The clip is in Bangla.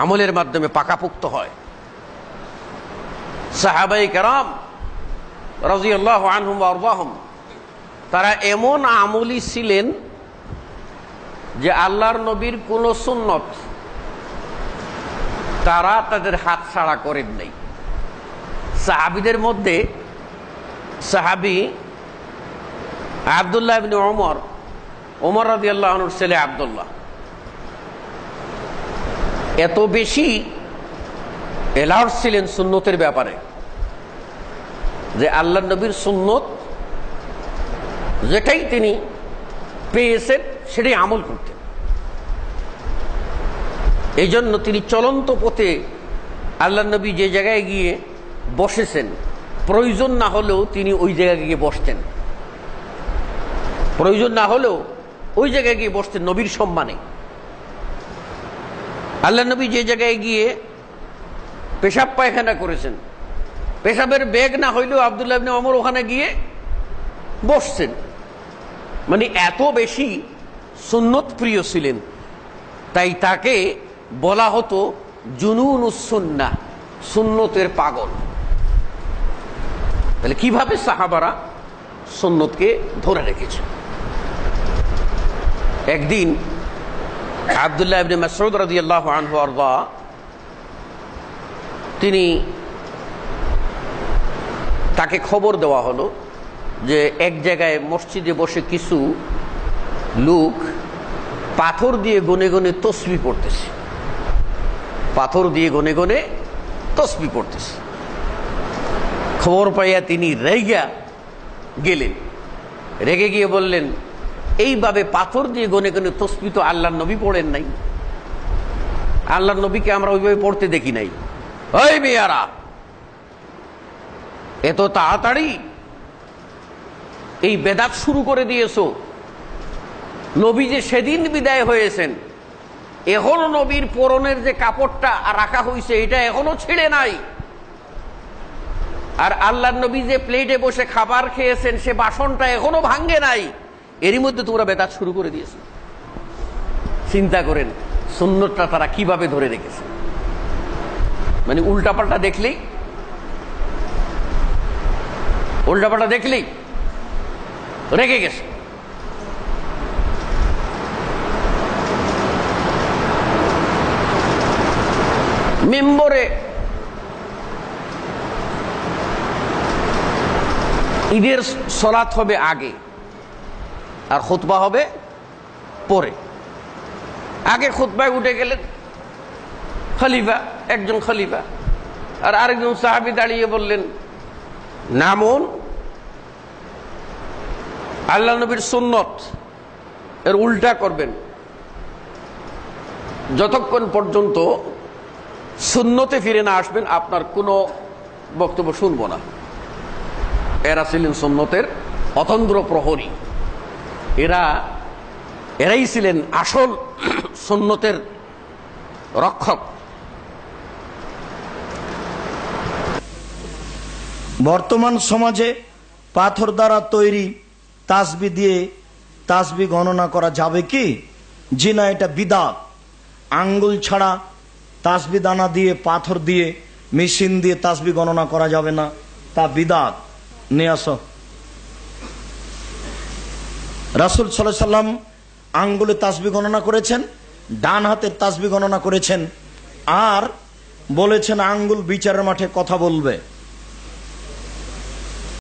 আমলের মাধ্যমে পাকাপুক্ত হয়। সাহাবাই কারাম রাজিয়াল্লাহ আনহুম তারা এমন আমলি ছিলেন যে আল্লাহর নবীর কোন সুন্নত তারা তাদের হাত ছাড়া করেন নাই। সাহাবিদের মধ্যে সাহাবি আবদুল্লাহ ওমর ওমর রাজি আল্লাহনুর ছেলে আবদুল্লাহ। এত বেশি এলার্ট ছিলেন সুন্নতের ব্যাপারে যে আল্লাহ নবীর সুন্নত যেটাই তিনি পেয়েছেন সেটাই আমল করতেন। এই জন্য তিনি চলন্ত পথে আল্লাহ নবী যে জায়গায় গিয়ে বসেছেন, প্রয়োজন না হলেও তিনি ওই জায়গায় গিয়ে বসতেন। প্রয়োজন না হলেও ওই জায়গায় গিয়ে বসতেন নবীর সম্মানে। আল্লাহ নবী যে জায়গায় গিয়ে পেশাব পায়খানা করেছেন, পেশাবের বেগ না হইলেও আবদুল্লাহ অমর ওখানে গিয়ে বসছেন। মানে এত বেশি সুন্নত প্রিয় ছিলেন, তাই তাকে বলা হতো জুনুন সুন্না সুন্নতের পাগল। তাহলে কীভাবে সাহাবারা সুন্নতকে ধরে রেখেছে? একদিন আবদুল্লাহ তিনি তাকে খবর দেওয়া হলো যে এক জায়গায় মসজিদে বসে কিছু লোক পাথর দিয়ে গনে গনে তসবি পড়তেছে। পাথর দিয়ে গনে গনে তসবি পড়তেছে। খবর পাইয়া তিনি রেগা গেলেন। রেগে গিয়ে বললেন এইভাবে পাথর দিয়ে গনে গনে তসবি তো আল্লাহ নবী পড়েন নাই। আল্লাহ নবীকে আমরা ওইভাবে পড়তে দেখি নাই। ওই মেয়ারা, এত তাড়াতাড়ি এই বেদাত শুরু করে দিয়েছ। নবী যে সেদিন বিদায় হয়েছেন, এখনও নবীর পরনের যে কাপড়টা রাখা হয়েছে এটা এখনও ছেড়ে নাই। আর আল্লাহ নবী যে প্লেটে বসে খাবার খেয়েছেন, সে বাসনটা এখনও ভাঙ্গে নাই। এরই মধ্যে তোমরা বেদাত শুরু করে দিয়েছে। চিন্তা করেন, সুন্নতটা তারা কীভাবে ধরে রেখেছে? মানে উল্টাপাল্টা দেখলেই? উল্টাপাল্টা দেখলেই? রেগে গেছে। মেম্বরে ঈদের সলাৎ হবে আগে। আর খুতবা হবে পরে। আগে খুতবায় উঠে গেলেন খলিফা, একজন খলিফা। আর আরেকজন সাহাবি দাঁড়িয়ে বললেন নামুন আল্লাহ নবীর সুন্নত এর উল্টা করবেন। যতক্ষণ পর্যন্ত সুন্নতে ফিরে না আসবেন, আপনার কোনো বক্তব্য শুনব না। এরা ছিলেন সুন্নতের অতন্দ্র প্রহরী। এরা, এরাই ছিলেন আসল সুন্নতের রক্ষক। বর্তমান সমাজে পাথর দ্বারা তৈরি তাসবি দিয়ে তাসবি গণনা করা যাবে কি? জি না, এটা বিদাত। আঙ্গুল ছাড়া তাসবি দানা দিয়ে, পাথর দিয়ে, মেশিন দিয়ে তাসবি গণনা করা যাবে না, তা বিদাত। নিয়ে আসো। রাসুল সাল্লাম আঙ্গুলে তাসবি গণনা করেছেন, ডান হাতের তাসবি গণনা করেছেন, আর বলেছেন আঙ্গুল বিচারের মাঠে কথা বলবে।